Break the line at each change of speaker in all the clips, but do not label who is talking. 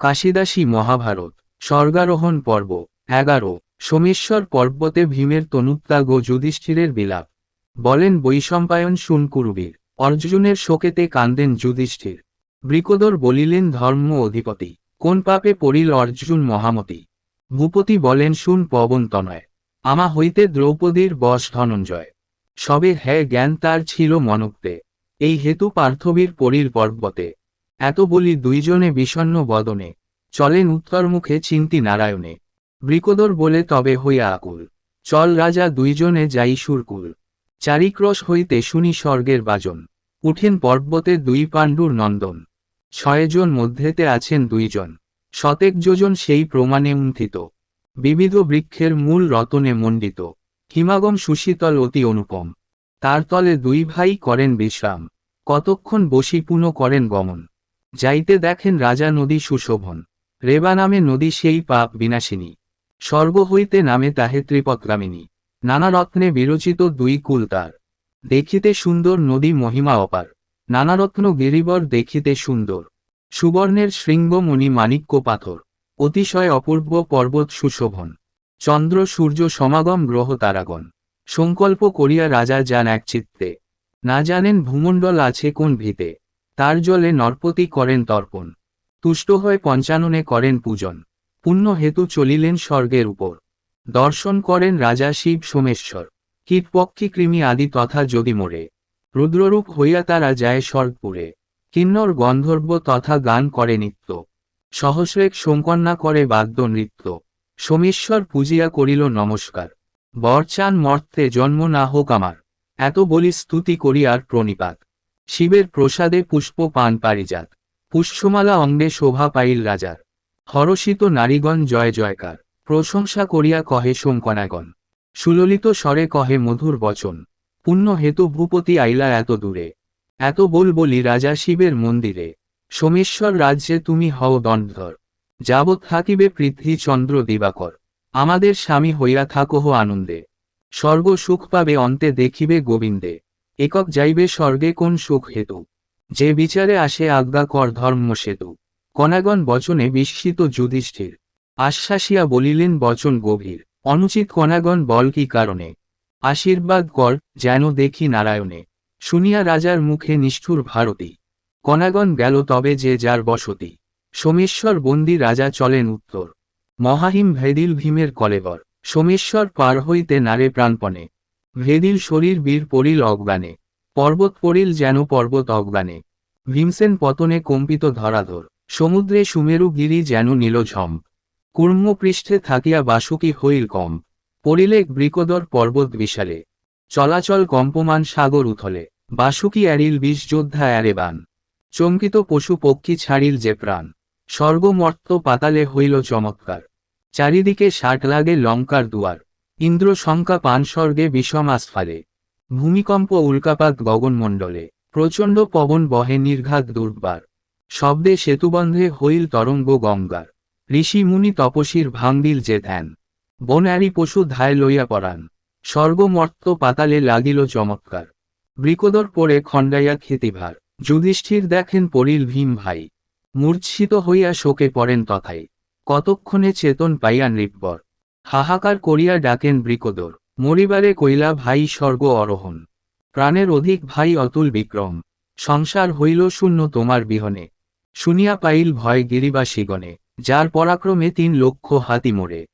কাশিদাসী মহাভারত, স্বর্গারোহণ পর্ব, এগারো, সোমেশ্বর পর্বতে ভীমের তনুত্যাগ ও যুধিষ্ঠিরের বিলাপ। বলেন বৈশম্পায়ন শুন কুরুবীর, অর্জুনের শোকেতে কান্দেন যুধিষ্ঠির। বৃকদর বলিলেন ধর্ম অধিপতি, কোন পাপে পড়িল অর্জুন মহামতি? ভূপতি বলেন শুন পবন তনয়, আমা হইতে দ্রৌপদীর বশ ধনঞ্জয়। সবে হ্যাঁ জ্ঞান তার ছিল মনক্তে, এই হেতু পার্থবীর পরীর পর্বতে। এত বলি দুইজনে বিষণ্ণ বদনে, চলেন উত্তরমুখে চিন্তি নারায়ণে। বৃকদর বলে তবে হইয়া আকুল, চল রাজা দুইজনে যাই সুরকুল। চারিক্রস হইতে শুনি স্বর্গের বাজন, উঠেন পর্বতে দুই পাণ্ডুর নন্দন। ছয়জন মধ্যেতে আছেন দুইজন, শতেক যোজন সেই প্রমাণে উন্থিত। বিবিধ বৃক্ষের মূল রতনে মণ্ডিত, হিমাগম সুশীতল অতি অনুপম। তার তলে দুই ভাই করেন বিশ্রাম, কতক্ষণ বসি পুনঃ করেন গমন। যাইতে দেখেন রাজা নদী সুশোভন। রেবা নামে নদী সেই পাপ বিনাশিনী। স্বর্গ হইতে নামে তাহে ত্রিপত্রামিনী। নানা রত্নে বিরচিত দুই কুল তার। দেখিতে সুন্দর নদী মহিমা অপার। নানা রত্ন গিরিবর দেখিতে সুন্দর। সুবর্ণের শৃঙ্গমণি মাণিক্য পাথর। অতিশয় অপূর্ব পর্বত সুশোভন। চন্দ্র, সূর্য, সমাগম, গ্রহ, তারাগণ। সংকল্প করিয়া রাজা যান এক চিত্তে। না জানেন ভূমণ্ডল আছে কোন ভিতে। তার জলে নরপতি করেন তর্পণ। তুষ্ট হয়ে পঞ্চাননে করেন পূজন। পুণ্য হেতু চলিলেন স্বর্গের উপর। দর্শন করেন রাজা শিব সোমেশ্বর। কীটপক্ষী কৃমি আদি তথা যদি মোরে। রুদ্ররূপ হইয়া তারা যায় স্বর্গপুরে। কিন্নর গন্ধর্ব তথা গান করে নিত্য। সহস্রেক সোমকন্যা করে বাদ্য নৃত্য। সোমেশ্বর পূজিয়া করিল নমস্কার। বরচান মর্তে জন্ম না হোক আমার। এত বলি স্তুতি করি আর প্রণিপাত। শিবের প্রসাদে পুষ্প পান পারিজাত। পুষ্যমালা অঙ্গে শোভা পাইল রাজার। হরষিত নারীগণ জয় জয়কার। প্রশংসা করিয়া কহে সোমকণাগণ সুললিত স্বরে কহে মধুর বচন। পুণ্য হেতু ভূপতি আইলা এত দূরে। এত বল বলি রাজা শিবের মন্দিরে। সোমেশ্বর রাজ্যে তুমি হও দণ্ডধর। যাবৎ থাকিবে পৃথ্বী চন্দ্র দিবাকর। আমাদের স্বামী হইয়া থাকোহ আনন্দে। স্বর্গ সুখ পাবে অন্তে দেখিবে গোবিন্দে। একক যাইবে স্বর্গে কোন সুখ হেতু? যে বিচারে আসে আজ্ঞা কর ধর্ম সেতু। কণাগণ বচনে বিস্মিত যুধিষ্ঠির। আশ্বাসিয়া বলিলেন, বচন গভীর। অনুচিত কণাগণ বল কি কারণে? আশীর্বাদ কর যেন দেখি নারায়ণে। শুনিয়া রাজার মুখে নিষ্ঠুর ভারতী। কণাগণ গেল তবে যে যার বসতি। সোমেশ্বর বন্দি রাজা চলেন উত্তর। মহাহিম ভেদিল ভীমের কলেবর। সোমেশ্বর পার হইতে নারে প্রাণপণে। ভেদিল শরীর বীর পড়িল অজ্ঞানে, পর্বত পড়িল যেন পর্বত অজ্ঞানে। ভীমসেন পতনে কম্পিত ধরাধর, সমুদ্রে সুমেরু গিরি যেন নীলঝম্প কুর্মপৃষ্ঠে থাকিয়া বাসুকি হইল কম পড়িলে বৃকদর পর্বত বিশালে। চলাচল কম্পমান সাগর উথলে, বাসুকি অ্যারিল বিষ যোদ্ধা অ্যারেবান চমকিত পশু পক্ষী ছাড়িল যে প্রাণ, স্বর্গমর্ত পাতালে হইল চমৎকার। চারিদিকে ষাট লাগে লঙ্কার দুয়ার। ইন্দ্র শঙ্কা পান স্বর্গে বিষম আসফালে ভূমিকম্প উল্কাপাত গগনমণ্ডলে প্রচণ্ড পবন বহে নির্ঘাত দুর্বার। শব্দে সেতুবন্ধে হইল তরঙ্গ গঙ্গার। ঋষি মুনি তপসীর ভাঙ্গিল যে ধ্যান। বনারি পশু ধায় লইয়া পরান স্বর্গমর্ত পাতালে লাগিল চমৎকার। বৃকদর পরে খণ্ডাইয়া খেতিভার যুধিষ্ঠির দেখেন পরিল ভীম ভাই। মূর্ছিত হইয়া শোকে পড়েন তথায়। কতক্ষণে চেতন পাইয়া নৃপবর হাহাকার করিয়া ডাকেন বৃকদর। মরিবারে কইলা, ভাই, স্বর্গ অরোহণ। প্রাণের অধিক ভাই অতুল বিক্রম। সংসার হইল শূন্য তোমার বিহনে। শুনিয়া পাইল ভয় গিরিবাসীগণে, যার পরাক্রমে তিন লক্ষ হাতি মোড়ে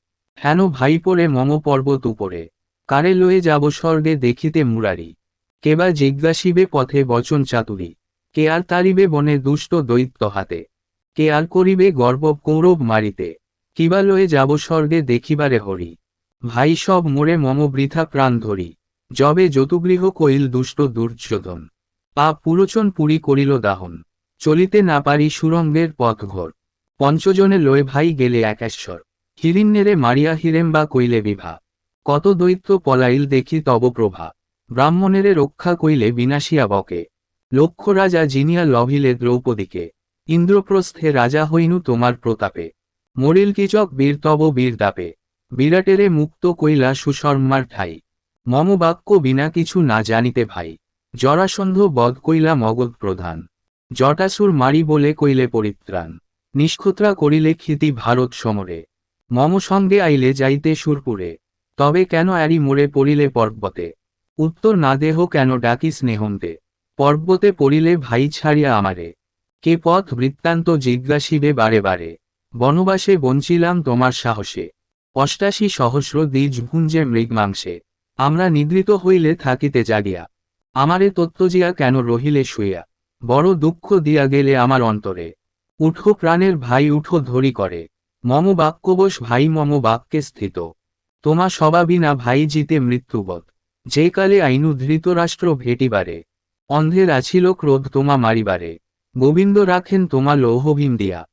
হেন ভাই পরে মম পর্বত উপরে। কারে লয়ে যাব স্বর্গে দেখিতে মুরারি? কেবা জিজ্ঞাসিবে পথে বচন চাতুরি? কে আর তারিবে বনে দুষ্ট দৈত্য হাতে? কে আর করিবে গর্ব কৌরব মারিতে? কিবা লয়ে যাব স্বর্গে দেখিবারে হরি ভাই সব মোরে মম বৃথা প্রাণ ধরি যবে যতুগৃহ কইল দুষ্ট দুর্যোধন পা পুরোচন পুরী করিল দাহন। চলিতে না পারি সুরঙ্গের পথ ঘোর পঞ্চজনে লয়ে ভাই গেলে একেশ্বর হিরিন্নেরে মারিয়া হিরেম্বা কইলে বিভা। কত দৈত্য পলাইল দেখি তব প্রভা। ব্রাহ্মণেরে রক্ষা কইলে বিনাশিয়া বকে লক্ষ রাজা জিনিয়া লভিলে দ্রৌপদীকে ইন্দ্রপ্রস্থে রাজা হইনু তোমার প্রতাপে। মরিল কিচক বীর তব বীর দাপে। বিরাটেরে মুক্ত কইলা সুশর্মার ঠাই। মম বাক্য বিনা কিছু না জানিতে ভাই। জরাসন্ধ বধ কইলা মগধ প্রধান। জটাসুর মারি বলে কইলে পরিত্রাণ। নিষ্ক্ষুত্রা করিলে ক্ষিতি ভারত সমরে। মম সঙ্গে আইলে যাইতে সুরপুরে। তবে কেন অ্যারি মোড়ে পড়িলে পর্বতে? উত্তর না দেহ কেন ডাকি স্নেহন্তে পর্বতে পড়িলে ভাই ছাড়িয়া আমারে। কে পথ বৃত্তান্ত জিজ্ঞাসিবে বারে বারে। বনবাসে বঞ্চিলাম তোমার সাহসে। অষ্টাশি সহস্র দ্বিজ ভুঞ্জে মৃগমাংসে। আমরা নিদ্রিত হইলে থাকিতে জাগিয়া। আমারে তত্ত্বজিয়া কেন রহিলে শুইয়া? বড় দুঃখ দিয়া গেলে আমার অন্তরে। উঠো প্রাণের ভাই, উঠো ধরি করে। মম বাক্যবশ ভাই, মম বাক্যে স্থিত। তোমা সবাবিনা ভাই জিতে মৃত্যুবৎ যে কালে আইনু ধৃতরাষ্ট্র ভেটিবারে। অন্ধের আছিল ক্রোধ তোমা মারিবারে। গোবিন্দ রাখেন তোমা লৌহভীম দিয়া।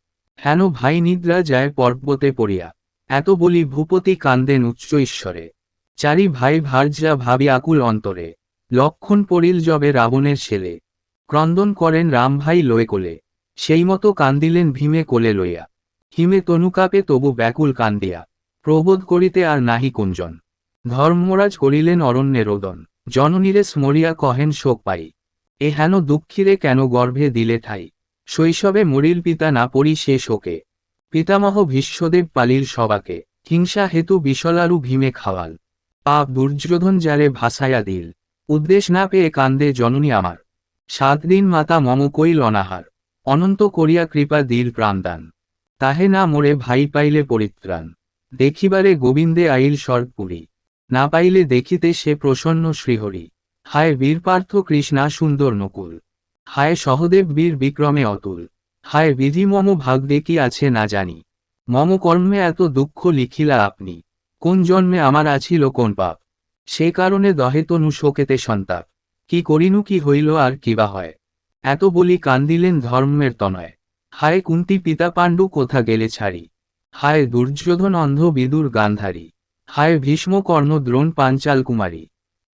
হেন ভাই নিদ্রা যায় পর্বতে পড়িয়া। এত বলি ভূপতি কান্দেন উচ্চ ঈশ্বরে। চারি ভাই ভার্যা ভাবি আকুল অন্তরে। লক্ষণ পড়িল যবে রাবণের ছেলে। ক্রন্দন করেন রাম ভাই লয়ে কোলে। সেই মতো কান্দিলেন ভীমে কোলে লইয়া। হিমে তনুকাপে তবু ব্যাকুল কান্দিয়া। প্রবোধ করিতে আর নাহি কুঞ্জন। ধর্মরাজ করিলেন অরণ্যে রোদন। জননীরে স্মরিয়া কহেন শোক পাই। এ হেন দুঃখিরে কেন গর্ভে দিলে ঠাই? শৈশবে মরিল পিতা না পড়ি সে শোকে। পিতামহ ভীষ্মদেব পালিল সবাকে। হিংসা হেতু বিশলারু ভীমে খাওয়াল। পাপ দুর্যোধন যারে ভাসায়া দিল। উদ্দেশ না পেয়ে কান্দে জননী আমার। সাত দিন মাতা মম কইল অনাহার। অনন্ত করিয়া কৃপা দিল প্রাণদান। তাহে না মোরে ভাই পাইলে পরিত্রাণ। দেখিবারে গোবিন্দে আইল স্বর্গপুরী না পাইলে দেখিতে সে প্রসন্ন শ্রীহরি। হায় বীরপার্থ কৃষ্ণা সুন্দর নকুল। হায় সহদেব বীর বিক্রমে অতুল, হায় বিধি মম ভাগ্যে কি আছে না জানি। মম কর্মে এত দুঃখ লিখিলা আপনি, কোন জন্মে আমার আছিল কোন পাপ। সে কারণে দহে তনু শোকেতে সন্তাপ, কি করিনু কি হইল আর কিবা হয়। এত বলি কান্দিলেন ধর্মের তনয়, হায় কুন্তি পিতা পাণ্ডু কোথা গেলে ছাড়ি। হায় দুর্যোধন অন্ধ বিদুর গান্ধারী, হায় ভীষ্ম কর্ণ দ্রোণ পাঞ্চাল কুমারী,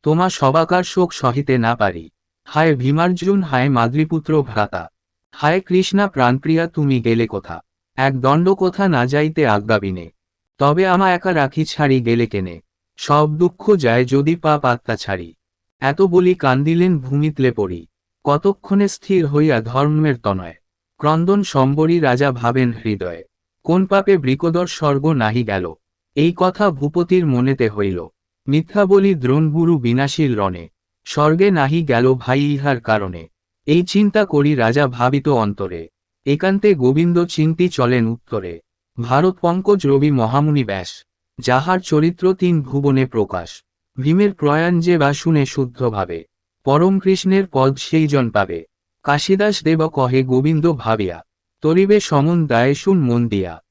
তোমা সবাকার শোক সহিতে না পারি। হায় ভীমার্জুন, হায় মাদ্রিপুত্র ভ্রাতা। হায় কৃষ্ণা প্রাণপ্রিয়া, তুমি গেলে কোথা? এক দণ্ড কোথা না যাইতে আজ্ঞাবিনে তবে আমা একা রাখি ছাড়ি গেলে কেনে? সব দুঃখ যায় যদি পাপ আত্মা ছাড়ি। এত বলি কান্দিলেন ভূমিতলে পড়ি। কতক্ষণে স্থির হইয়া ধর্মের তনয়? ক্রন্দন সম্বরী রাজা ভাবেন হৃদয়ে। কোন পাপে বৃকদর স্বর্গ নাহি গেল? এই কথা ভূপতির মনেতে হইল। মিথ্যা বলি দ্রোণগুরু বিনাশীল রণে। স্বর্গে নাহি গেল ভাই ইহার কারণে। এই চিন্তা করি রাজা ভাবিত অন্তরে। একান্তে গোবিন্দ চিন্তি চলেন উত্তরে। ভারত পঙ্কজ রবি মহামুনি ব্যাস, যাহার চরিত্র তিন ভুবনে প্রকাশ। ভীমের প্রয়াণ যে বা শুনে শুদ্ধভাবে পরম কৃষ্ণের পদ সেই জন পাবে। কাশিদাস দেব কহে গোবিন্দ ভাবিয়া, তরিবে সমন দায়ে শুন মন দিয়া।